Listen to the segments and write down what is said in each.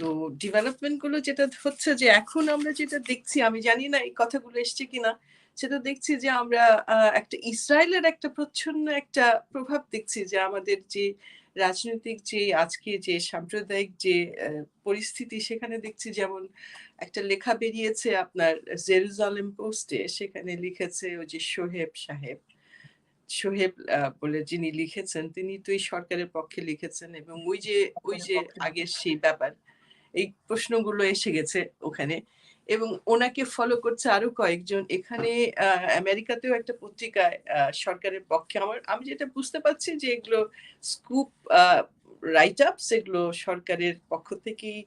তো ডেভেলপমেন্টগুলো যেটা হচ্ছে যে এখন আমরা যেটা দেখছি আমি জানি না এই কথাগুলো এসছে কিনা সেটা দেখছি যে আমরা একটা ইসরায়েলের একটা প্রচ্ছন্ন একটা প্রভাব দেখছি যে আমাদের যে রাজনৈতিক যে আজকে যে সাম্প্রদায়িক যে পরিস্থিতি সেখানে দেখছি যেমন একটা লেখা বেরিয়েছে আপনার জেরুজালেম পোস্টে সেখানে লিখেছে ওই যে সোহেব সাহেব সোহেব বলে যিনি লিখেছেন তিনি তো এই সরকারের পক্ষে লিখেছেন এবং ওই যে ওই যে আগের সেই ব্যাপার এই প্রশ্নগুলো এসে গেছে ওখানে। এবং ওনাকে ফলো করছে আরও কয়েকজন। এখানে আমেরিকাতেও একটা পত্রিকায় সরকারের পক্ষে। আমার, আমি যেটা বুঝতে পারছি যে এগুলো স্কুপ রাইট আপ সেগুলো সরকারের পক্ষ থেকেই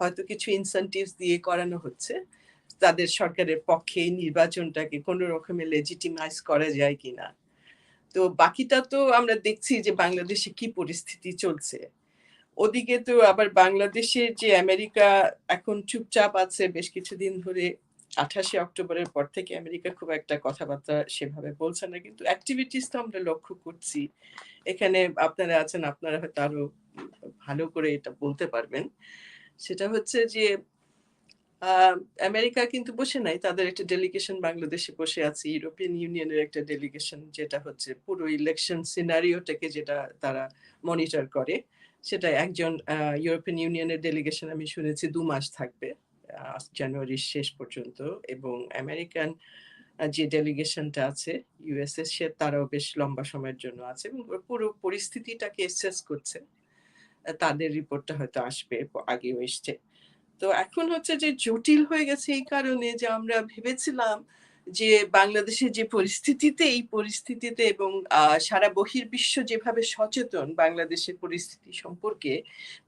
হয়তো কিছু ইনসেন্টিভস দিয়ে করানো হচ্ছে। তাদের সরকারের পক্ষে নির্বাচনটাকে কোনো রকমে লেজিটিমাইজ করা যায় কিনা। তো বাকিটা তো আমরা দেখছি যে বাংলাদেশে কি পরিস্থিতি চলছে। ওদিকে তো আবার বাংলাদেশে যে আমেরিকা এখন চুপচাপ আছে, বেশ কিছুদিন ধরে, আঠাশে অক্টোবরের পর থেকে আমেরিকা খুব একটা কথাবার্তা সেভাবে বলছে না, কিন্তু অ্যাক্টিভিটিস তো আমরা লক্ষ্য করছি। এখানে আপনারা আছেন, আপনারা হয়তো আরও ভালো করে এটা বলতে পারবেন। সেটা হচ্ছে যে আমেরিকা কিন্তু বসে নাই, তাদের একটা ডেলিগেশন বাংলাদেশে বসে আছে, ইউরোপিয়ান ইউনিয়নের একটা ডেলিগেশন যেটা হচ্ছে পুরো ইলেকশন সিনারিওটাকে যেটা তারা মনিটর করে। সেটা একজন ইউরোপিয়ান ইউনিয়নের ডেলিগেশন আমি শুনেছি দু মাস থাকবে জানুয়ারির শেষ পর্যন্ত এবং আমেরিকান যে ডেলিগেশনটা আছে ইউএসএস সে তারাও বেশ লম্বা সময়ের জন্য আছে এবং পুরো পরিস্থিতিটাকে এসেস করছে। তাদের রিপোর্টটা হয়তো আসবে, আগেও এসছে। তো এখন হচ্ছে যে জটিল হয়ে গেছে এই কারণে যে আমরা ভেবেছিলাম যে বাংলাদেশের যে পরিস্থিতিতে, এই পরিস্থিতিতে এবং সারা বহির্বিশ্ব যেভাবে সচেতন বাংলাদেশের পরিস্থিতি সম্পর্কে,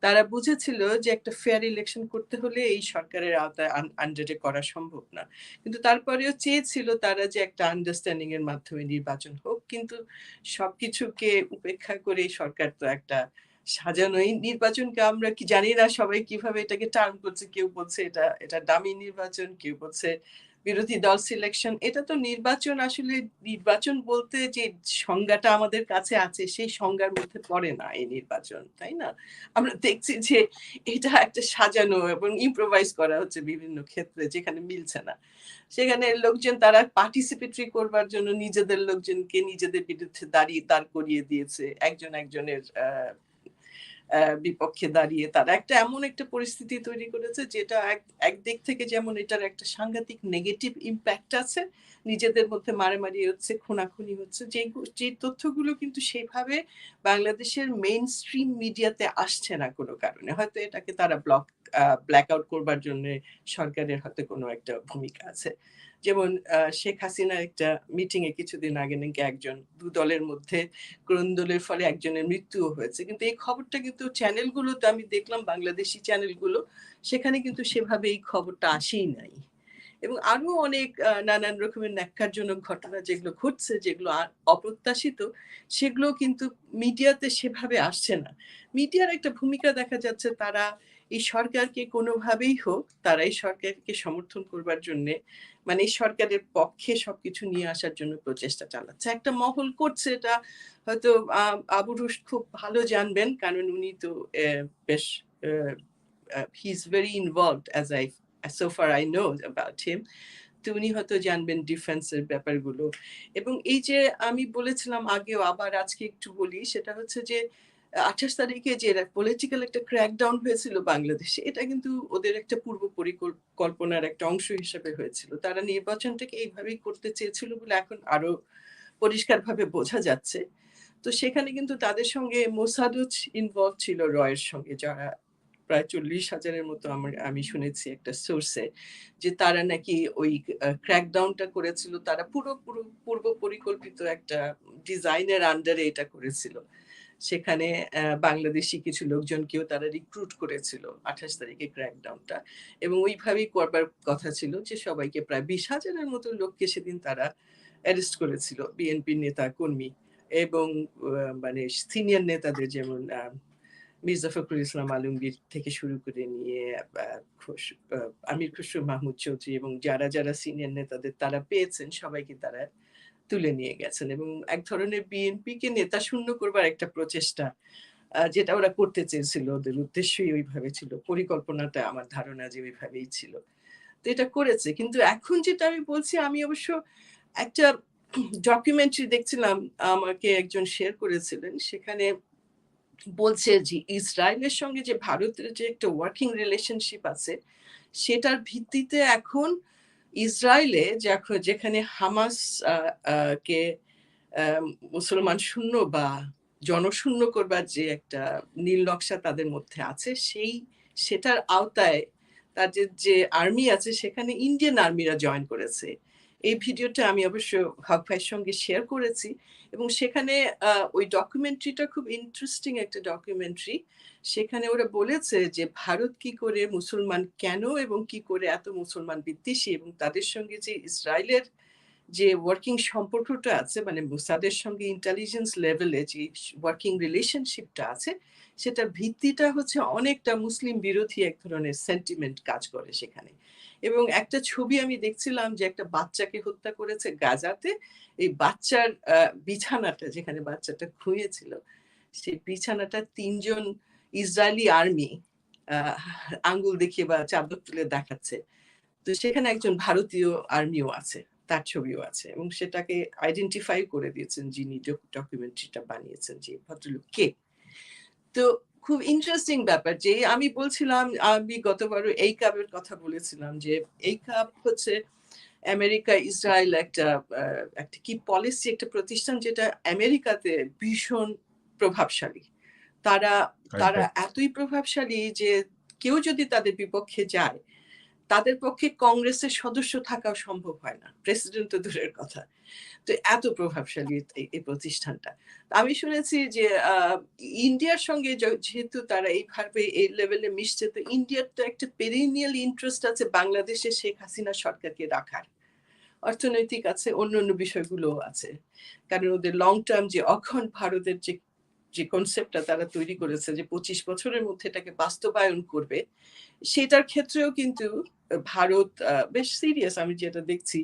তারা বুঝেছিল যে একটা ফেয়ার ইলেকশন করতে হলে এই সরকারের আওতায় আন্ডারে করা সম্ভব না। কিন্তু তারপরেও চেয়েছিল তারা যে একটা আন্ডারস্ট্যান্ডিং এর মাধ্যমে নির্বাচন হোক, কিন্তু সবকিছুকে উপেক্ষা করে সরকার তো একটা সাজানোই নির্বাচনকে আমরা কি জানি না সবাই কীভাবে এটাকে টার্ম করছে, কেউ বলছে এটা এটা দামি নির্বাচন, কেউ বলছে বিরোধী দল সিলেকশন এটা তো নির্বাচন, আসলে নির্বাচন বলতে যে সংজ্ঞাটা আমাদের কাছে আছে, সেই সংজ্ঞার মধ্যে পড়ে না এই নির্বাচন, তাই না? আমরা দেখছি যে এটা একটা সাজানো এবং ইম্প্রোভাইজ করা হচ্ছে বিভিন্ন ক্ষেত্রে যেখানে মিলছে না। সেখানে লোকজন তারা পার্টিসিপেটরি করবার জন্য নিজেদের লোকজনকে নিজেদের বিরুদ্ধে দাঁড়িয়ে, দাঁড় করিয়ে দিয়েছে, একজন একজনের, আহ বিপক্ষে দাঁড়িয়ে তারা। একটা এমন একটা পরিস্থিতি তৈরি করেছে যেটা এক দিক থেকে যেমন এটার একটা সাংঘাতিক নেগেটিভ ইম্প্যাক্ট আছে, নিজেদের মধ্যে মারামারি হচ্ছে, খুনাখুনি হচ্ছে, যে যে তথ্যগুলো কিন্তু সেভাবে বাংলাদেশের মেইন স্ট্রিম মিডিয়াতে আসছে না কোনো কারণে। হয়তো এটাকে তারা ব্লক ব্ল্যাক আউট করবার জন্য সরকারের হয়তো কোনো একটা ভূমিকা আছে। যেমন শেখ হাসিনার একটা মিটিং এ কিছুদিন আগে নাকি একজন দু দলের মধ্যে ক্রন্দলের ফলে একজনের মৃত্যুও হয়েছে। কিন্তু এই খবরটা কিন্তু চ্যানেলগুলোতে আমি দেখলাম, বাংলাদেশি চ্যানেলগুলো সেখানে কিন্তু সেভাবে এই খবরটা আসেই নাই। এবং আরও অনেক নানান রকমের ন্যাক্কারজনক ঘটনা যেগুলো ঘটছে, যেগুলো অপ্রত্যাশিত সেগুলো কিন্তু মিডিয়াতে সেভাবে আসছে না। মিডিয়ার একটা ভূমিকা দেখা যাচ্ছে, তারা এই সরকারকে কোনোভাবেই হোক, তারা এই সরকারকে সমর্থন করবার জন্যে মানে এই সরকারের পক্ষে সবকিছু নিয়ে আসার জন্য প্রচেষ্টা চালাচ্ছে। একটা মহল করছে এটা, হয়তো আবু রুশ খুব ভালো জানবেন, কারণ উনি তো বেশ he is very involved as I so far I know about him তো উনি হয়তো জানবেন ডিফেন্সের ব্যাপারগুলো। এবং এই যে আমি বলেছিলাম আগেও, আবার আজকে একটু বলি, সেটা হচ্ছে যে আঠাশ তারিখে যে পলিটিক্যাল একটা ক্র্যাকডাউন হয়েছিল বাংলাদেশে, এটা কিন্তু ওদের একটা পূর্ব পরিকল্পনার একটা অংশ হিসেবে হয়েছিল। তারা নির্বাচনটাকে এইভাবেই করতে চেয়েছিল বলে এখন আরও পরিষ্কারভাবে বোঝা যাচ্ছে। তো সেখানে কিন্তু তাদের সঙ্গে মোসাদুজ ইনভলভ ছিল রয়ের সঙ্গে, যারা প্রায় চল্লিশ হাজারের মতো আমার, আমি শুনেছি একটা সোর্সে যে তারা নাকি ওই ক্র্যাকডাউনটা করেছিল। তারা পুরো পুরো, পূর্ব পরিকল্পিত একটা ডিজাইনের আন্ডারে এটা করেছিল। সেখানে বাংলাদেশি কিছু লোকজনকেও তারা রিক্রুট করেছিল আঠাশ তারিখে ক্র্যাকডাউনটা এবং ওইভাবেই করবার কথা ছিল যে সবাইকে প্রায় বিশ হাজারের মতো লোককে সেদিন তারা অ্যারেস্ট করেছিল বিএনপি নেতা কর্মী এবং মানে সিনিয়র নেতাদের যেমন মির্জা ফখরুল ইসলাম আলমগীর থেকে শুরু করে নিয়ে আমির খুসরু মাহমুদ চৌধুরী এবং যারা যারা সিনিয়র নেতাদের তারা পেয়েছেন সবাইকে তারা তুলে নিয়ে গেছেন এবং এক ধরনের বিএনপি কে নেতা শূন্য করবার একটা প্রচেষ্টা যেটা ওরা করতে চেয়েছিল। ওদের উদ্দেশ্যই ওইভাবে ছিল। পরিকল্পনাটা আমার ধারণা যে ওইভাবেই ছিল। তো এটা করেছে। কিন্তু এখন যেটা আমি বলছি, আমি অবশ্য একটা ডকুমেন্টারি দেখছিলাম, আমাকে একজন শেয়ার করেছিলেন। সেখানে বলছে যে ইসরায়েলের সঙ্গে যে ভারতের যে একটা ওয়ার্কিং রিলেশনশিপ আছে, সেটার ভিত্তিতে এখন ইসরায়েলে যেখানে হামাস কে মুসলমান শূন্য বা জনশূন্য করবার যে একটা নীল নকশা তাদের মধ্যে আছে, সেই, সেটার আওতায় তাদের যে আর্মি আছে, সেখানে ইন্ডিয়ান আর্মিরা জয়েন করেছে। এই ভিডিওটা আমি অবশ্য হক ভাইয়ের সঙ্গে শেয়ার করেছি এবং সেখানে ওই ডকুমেন্টারিটা খুব ইন্টারেস্টিং একটা ডকুমেন্টারি সেখানে ওরা বলেছে যে ভারত কি করে মুসলমান কেন এবং কি করে এত মুসলমান বিদ্বেষী এবং তাদের সঙ্গে যে ইসরায়েলের যে ওয়ার্কিং সম্পর্কটা আছে মানে মুসাদের সঙ্গে ইন্টেলিজেন্স লেভেলে যে ওয়ার্কিং রিলেশনশিপটা আছে সেটার ভিত্তিটা হচ্ছে অনেকটা মুসলিম বিরোধী এক ধরনের সেন্টিমেন্ট কাজ করে সেখানে। এবং একটা ছবি আমি দেখছিলাম যে একটা বাচ্চাকে হত্যা করেছে গাজাতে, এই বাচ্চার বিছানাটা যেখানে বাচ্চাটা খুঁয়েছিল, সেই বিছানাটা তিনজন ইসরায়েলি আর্মি আঙ্গুল দেখিয়ে বা চাদর তুলে দেখাচ্ছে। তো সেখানে একজন ভারতীয় আর্মিও আছে, তার ছবিও আছে এবং সেটাকে আইডেন্টিফাই করে দিয়েছেন যিনি ডকুমেন্টারিটা বানিয়েছেন যে ভদ্রলোক কে। তো খুব ইন্টারেস্টিং ব্যাপার যে আমি বলছিলাম আমি গতবারও এই কাপের কথা বলেছিলাম যে এই কাপ হচ্ছে আমেরিকা ইসরায়েল একটা একটা কি পলিসি একটা প্রতিষ্ঠান যেটা আমেরিকাতে ভীষণ প্রভাবশালী। তারা তারা এতই প্রভাবশালী যে কেউ যদি তাদের বিপক্ষে যায় তাদের পক্ষে কংগ্রেসের সদস্য থাকাও সম্ভব হয় না। প্রেসিডেন্ট তো দূরের কথা। তো এত প্রভাবশালী এই প্রতিষ্ঠানটা। আমি শুনেছি যে ইন্ডিয়ার সঙ্গে যেহেতু তারা এইভাবে এই লেভেলে মিশছে, তো ইন্ডিয়ার তো একটা পেরিনিয়াল ইন্টারেস্ট আছে বাংলাদেশে শেখ হাসিনা সরকারকে রাখার। অর্থনৈতিক আছে অন্য অন্য বিষয়গুলো আছে। কারণ ওদের লং টার্ম যে অখণ্ড ভারতের যে যে কনসেপ্টটা তারা তৈরি করেছে যে পঁচিশ বছরের মধ্যে এটাকে বাস্তবায়ন করবে, সেটার ক্ষেত্রেও কিন্তু ভারত বেশ সিরিয়াস আমি যেটা দেখছি।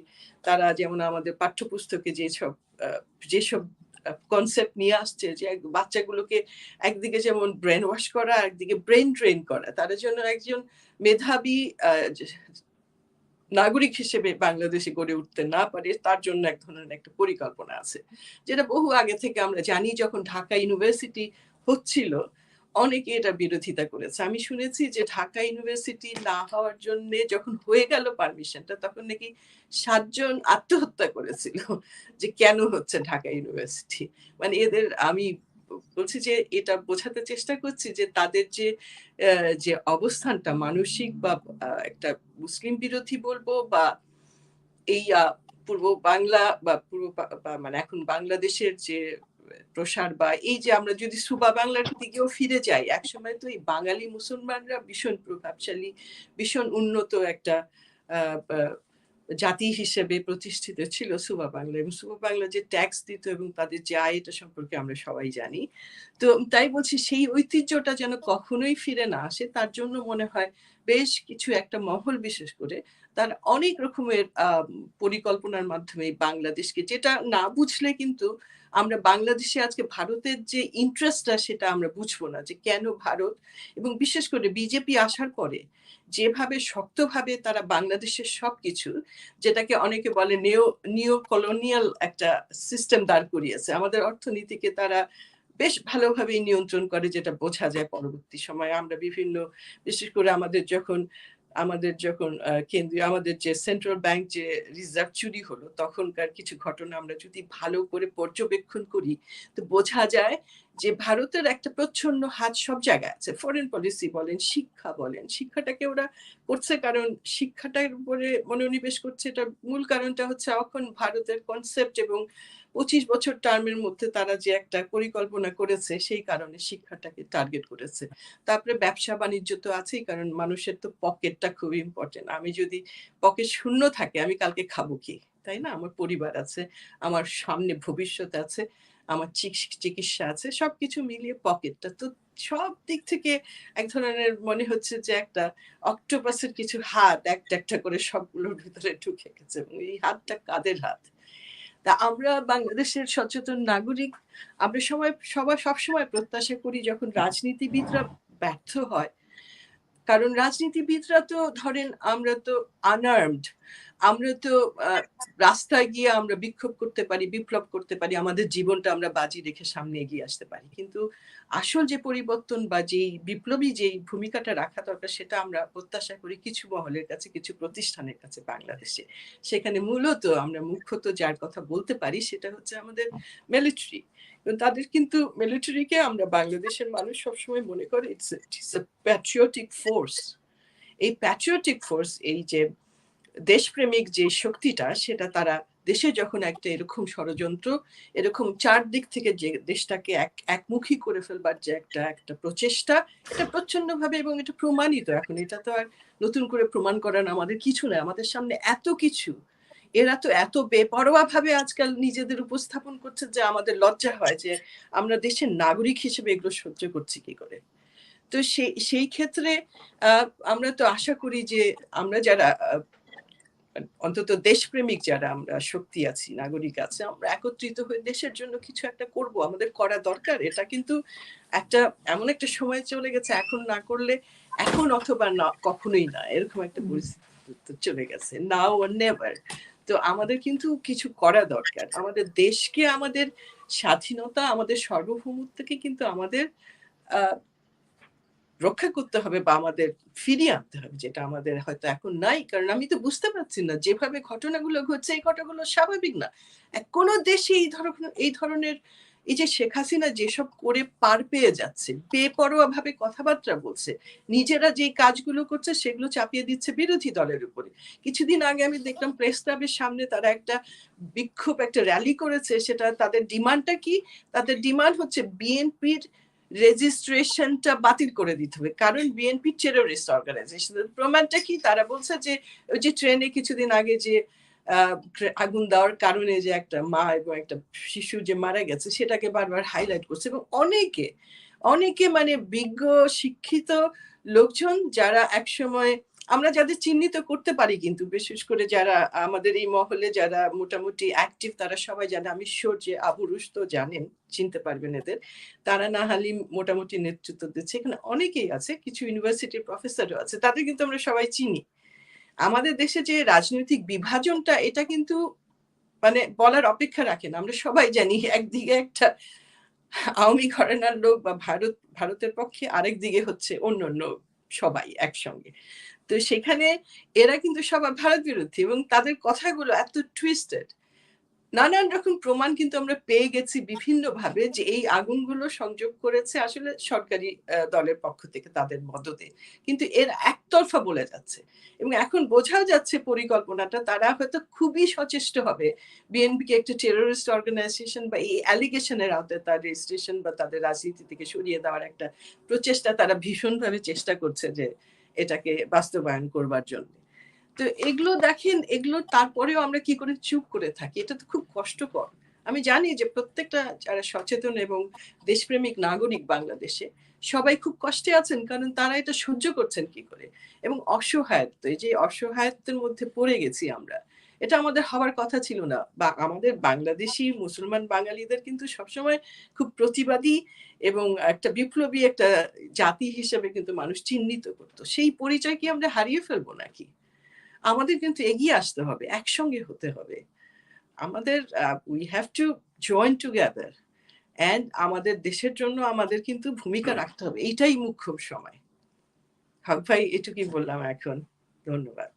তারা যেমন আমাদের পাঠ্যপুস্তকে যেসব যেসব কনসেপ্ট নিয়ে আসছে যে বাচ্চাগুলোকে একদিকে যেমন ব্রেন ওয়াশ করা, একদিকে ব্রেন ট্রেন করা তার জন্য একজন মেধাবী নাগরিক হিসেবে বাংলাদেশে গড়ে উঠতে না পারে, তার জন্য এক ধরনের একটা পরিকল্পনা আছে। যেটা বহু আগে থেকে আমরা জানি, যখন ঢাকা ইউনিভার্সিটি হচ্ছিল অনেকে এটা বিরোধিতা করেছে। আমি শুনেছি যে ঢাকা ইউনিভার্সিটি না হওয়ার জন্য যখন হয়ে গেল পারমিশনটা, তখন নাকি সাতজন আত্মহত্যা করেছিল যে কেন হচ্ছে ঢাকা ইউনিভার্সিটি। মানে এদের আমি বলছি যে এটা বোঝাতে চেষ্টা করছি যে তাদের যে যে অবস্থানটা মানসিক বা একটা মুসলিম বিরোধী বলব বা এই পূর্ব বাংলা বা পূর্ব মানে এখন বাংলাদেশের যে প্রসার বা এই যে আমরা যদি সুবা বাংলার দিকেও ফিরে যাই, একসময় তো এই বাঙালি মুসলমানরা ভীষণ প্রভাবশালী, ভীষণ উন্নত একটা জাতি হিসেবে প্রতিষ্ঠিত ছিল সুবা বাংলা। এবং সুবা বাংলা যে ট্যাক্স দিত এবং তাদের যে আয়, এটা সম্পর্কে আমরা সবাই জানি। তো তাই বলছি, সেই ঐতিহ্যটা যেন কখনোই ফিরে না আসে, তার জন্য মনে হয় বেশ কিছু একটা মহল বিশেষ করে তার অনেক রকমের পরিকল্পনার মাধ্যমে বাংলাদেশকে, যেটা না বুঝলে কিন্তু আমরা বাংলাদেশে আজকে ভারতের যে ইন্টারেস্টটা সেটা আমরা বুঝব না, যে কেন ভারত এবং বিশেষ করে বিজেপি আসার পরে যেভাবে শক্তভাবে তারা বাংলাদেশের সবকিছু, যেটাকে অনেকে বলে নিও নিও কলোনিয়াল একটা সিস্টেম দাঁড় করিয়েছে। আমাদের অর্থনীতিকে তারা বেশ ভালোভাবেই নিয়ন্ত্রণ করে, যেটা বোঝা যায় পরবর্তী সময়ে। আমরা বিভিন্ন, বিশেষ করে আমাদের যখন আমাদের যখন কেন্দ্রীয়, আমাদের যে সেন্ট্রাল ব্যাংক যে রিজার্ভ চুরি হলো, তখনকার কিছু ঘটনা আমরা যদি ভালো করে পর্যবেক্ষণ করি, তো বোঝা যায় যে ভারতের একটা প্রচ্ছন্ন হাত সব জায়গায় আছে। ফরেন পলিসি বলেন, শিক্ষা বলেন, শিক্ষাটাকে ওরা করছে কারণ শিক্ষাটার উপরে মনোনিবেশ করছে। এটা মূল কারণটা হচ্ছে এখন ভারতের কনসেপ্ট এবং পঁচিশ বছর টার্মের মধ্যে তারা যে একটা পরিকল্পনা করেছে, সেই কারণে শিক্ষাটাকে টার্গেট করেছে। তারপরে ব্যবসা বাণিজ্য তো আছেই, কারণ মানুষের তো পকেটটা খুব ইম্পর্টেন্ট আমি যদি পকেট শূন্য থাকে, আমি কালকে খাব কি? তাই না? আমার পরিবার আছে, আমার সামনে ভবিষ্যৎ আছে, আমার চিকিৎসা আছে, সবকিছু মিলিয়ে পকেটটা তো সব দিক থেকে এক ধরনের মনে হচ্ছে যে একটা অক্টোপাসের কিছু হাত একটা একটা করে সবগুলোর ভিতরে ঢুকে গেছে এবং এই হাতটা কাদের হাত? তা আমরা বাংলাদেশের সচেতন নাগরিক, আমরা সময় সবাই সবসময় প্রত্যাশা করি যখন রাজনীতিবিদরা ব্যর্থ হয় কারণ রাজনীতিবিদরা তো ধরেন আমরা তো আনার্মড আমরা তো রাস্তায় গিয়ে আমরা বিক্ষোভ করতে পারি, বিপ্লব করতে পারি, আমাদের জীবনটা আমরা বাজি রেখে সামনে এগিয়ে আসতে পারি। কিন্তু আসল যে পরিবর্তন বা যেই বিপ্লবী যেই ভূমিকাটা রাখা দরকার সেটা আমরা প্রত্যাশা করি কিছু মহলের কাছে, কিছু প্রতিষ্ঠানের কাছে বাংলাদেশে। সেখানে মূলত আমরা মুখ্যত যার কথা বলতে পারি সেটা হচ্ছে আমাদের মিলিটারি তাদের কিন্তু মিলিটারিকে আমরা বাংলাদেশের মানুষ সবসময় মনে করে it's it's a patriotic force এই প্যাট্রিয়টিক ফোর্স এই যে দেশপ্রেমিক যে শক্তিটা, সেটা তারা দেশে যখন একটা এরকম ষড়যন্ত্র, এরকম চারদিক থেকে যে দেশটাকে এক, একমুখী করে ফেলবার যে একটা একটা প্রচেষ্টা, এটা প্রচণ্ড ভাবে এবং এটা প্রমাণিত এখন। এটা তো আর নতুন করে প্রমাণ করার আমাদের কিছু নয় আমাদের সামনে এত কিছু এরা তো এত বেপরোয়া ভাবে আজকাল নিজেদের উপস্থাপন করছে যে আমাদের লজ্জা হয় যে আমরা দেশের নাগরিক হিসেবে এগুলো সহ্য করছি কি করে? তো সেই সেই ক্ষেত্রে আমরা তো আশা করি যে আমরা যারা অন্তত দেশপ্রেমিক যারা আমরা শক্তি আছি নাগরিক আছে আমরা একত্রিত হয়ে দেশের জন্য কিছু একটা করব আমাদের করা দরকার। এটা কিন্তু একটা এমন একটা সময় চলে গেছে এখন না করলে এখন অথবা না কখনোই না এরকম একটা পরিস্থিতি চলে গেছে নাও নেভার তো আমাদের কিন্তু কিছু করা দরকার। আমাদের দেশকে আমাদের স্বাধীনতা, আমাদের সার্বভৌমত্বকে কিন্তু আমাদের রক্ষা করতে হবে বা আমাদের ফিরিয়ে আনতে হবে, যেটা আমাদের হয়তো এখন নাই। কারণ আমি তো বুঝতে পারছি না, যেভাবে ঘটনাগুলো ঘটছে, এই ঘটনাগুলো স্বাভাবিক না। কোনো দেশে এই ধরনের এই ধরনের এই যে শেখ হাসিনা যেসব করে পার পেয়ে যাচ্ছে, বেপরোয়া ভাবে কথাবার্তা বলছে, নিজেরা যে কাজগুলো করছে সেগুলো চাপিয়ে দিচ্ছে বিরোধী দলের উপরে। কিছুদিন আগে আমি দেখলাম প্রেস ক্লাবের সামনে তারা একটা বিক্ষোভ, একটা র্যালি করেছে, সেটা তাদের ডিমান্ডটা কি? তাদের ডিমান্ড হচ্ছে বিএনপির রেজিস্ট্রেশনটা বাতিল করে দিতে হবে। কারণ বিএনপি টেরোরিস্ট অর্গানাইজেশন প্রমাণটা কি? তারা বলছে যে, ওই যে ট্রেনে কিছুদিন আগে যে আগুন দেওয়ার কারণে যে একটা মা এবং একটা শিশু যে মারা গেছে, সেটাকে বারবার হাইলাইট করছে এবং অনেকে অনেকে মানে বিজ্ঞ, শিক্ষিত লোকজন যারা একসময়, আমরা যাদের চিহ্নিত করতে পারি কিন্তু, বিশেষ করে যারা আমাদের এই মহলে যারা মোটামুটি অ্যাক্টিভ তারা সবাই জানে, আমি শিওর যে আবুরুষ তো জানেন, চিনতে পারবেন এদের, তারা না হালি মোটামুটি নেতৃত্ব দিচ্ছে। এখানে অনেকেই আছে, কিছু ইউনিভার্সিটির প্রফেসরও আছে, তাদের কিন্তু আমরা সবাই চিনি। আমাদের দেশে যে রাজনৈতিক বিভাজনটা, এটা কিন্তু মানে বলার অপেক্ষা রাখে না। আমরা সবাই জানি একদিকে একটা আওয়ামী ঘরানার লোক বা ভারত, ভারতের পক্ষে আরেক দিকে হচ্ছে অন্য অন্য সবাই একসঙ্গে। তো সেখানে এরা কিন্তু সবাই ভারত বিরোধী এবং তাদের কথাগুলো এত টুইস্টেড নানান রকম প্রমাণ কিন্তু আমরা পেয়ে গেছি বিভিন্ন ভাবে যে এই আগুনগুলো সংযোগ করেছে আসলে সরকারি দলের পক্ষ থেকে তাদের মদতে কিন্তু এর একতরফা বলে যাচ্ছে। এবং এখন বোঝাও যাচ্ছে পরিকল্পনাটা, তারা হয়তো খুবই সচেষ্ট হবে। বিএনপিকে একটা টেরোরিস্ট অর্গানাইজেশন বা এই অ্যালিগেশনের আওতায় তার রেজিস্ট্রেশন বা তাদের রাজনীতি থেকে সরিয়ে দেওয়ার একটা প্রচেষ্টা তারা ভীষণভাবে চেষ্টা করছে যে এটাকে বাস্তবায়ন করবার জন্য। তো এগুলো দেখেন, এগুলো তারপরেও আমরা কি করে চুপ করে থাকি? এটা তো খুব কষ্টকর। আমি জানি যে প্রত্যেকটা যারা সচেতন এবং দেশপ্রেমিক নাগরিক বাংলাদেশে, সবাই খুব কষ্টে আছেন কারণ তারা এটা সহ্য করছেন কি করে? এবং অসহায়ত্ব, এই যে অসহায়ত্বের মধ্যে পড়ে গেছি আমরা, এটা আমাদের হওয়ার কথা ছিল না। বা আমাদের বাংলাদেশি মুসলমান বাঙালিদের কিন্তু সবসময় খুব প্রতিবাদী এবং একটা বিপ্লবী একটা জাতি হিসেবে কিন্তু মানুষ চিহ্নিত করতো। সেই পরিচয় কি আমরা হারিয়ে ফেলব নাকি? আমাদের কিন্তু এগিয়ে আসতে হবে একসঙ্গে হতে হবে। আমাদের we have to join together and আমাদের দেশের জন্য আমাদের কিন্তু ভূমিকা রাখতে হবে। এইটাই মুখ্য সময়। হক ভাই এটুকুই বললাম এখন। ধন্যবাদ।